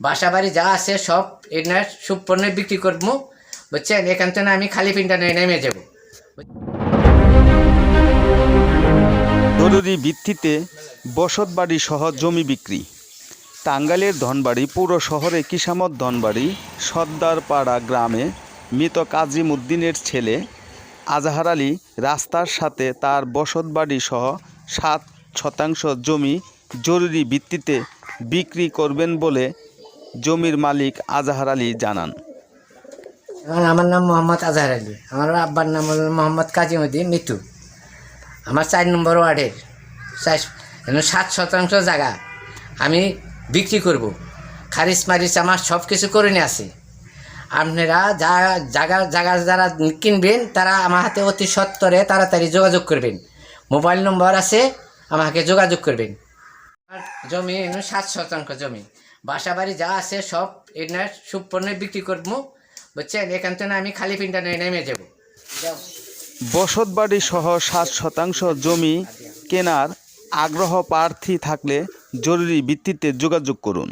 বাসা বাড়ি যা আছে সব এনার সুপণ্য বিক্রি করব, বুঝছেন? এখান থেকে আমি খালি পিনটা নেমে যাব। জরুরি ভিত্তিতে বসতবাড়ি সহ জমি বিক্রি। টাঙ্গাইলের ধনবাড়ি, পুরো শহরে কিসামত ধনবাড়ি, সর্দারপাড়া গ্রামে মৃত কাজিম উদ্দিনের ছেলে আজহার আলী রাস্তার সাথে তার বসতবাড়ি সহ সাত শতাংশ জমি জরুরি ভিত্তিতে বিক্রি করবেন বলে জমির মালিক আজহার আলী জানান। আমার নাম মোহাম্মদ আজহার আলী। আমার আব্বার নাম হল মোহাম্মদ কাজিমুদ্দিন মিতু আমার চার নম্বর ওয়ার্ডের সাত শতাংশ জায়গা আমি বিক্রি করব। খারিজ মারিচ আমার সব কিছু করে নিয়ে আছে আপনারা যা জায়গা জায়গা যারা কিনবেন, তারা আমার হাতে অতি সত্তরে তাড়াতাড়ি যোগাযোগ করবেন। মোবাইল নম্বর আছে, আমাকে যোগাযোগ করবেন। জমি সাত শতাংশ জমি। বাসা বাড়ি যা আছে সব এনার সুপণ্য বিক্রি করব, বুঝছেন? এখান থেকে আমি খালি পিনটা নেমে যাব। বসত বাড়ি সহ সাত শতাংশ জমি কেনার আগ্রহ প্রার্থী থাকলে জরুরি ভিত্তিতে যোগাযোগ করুন।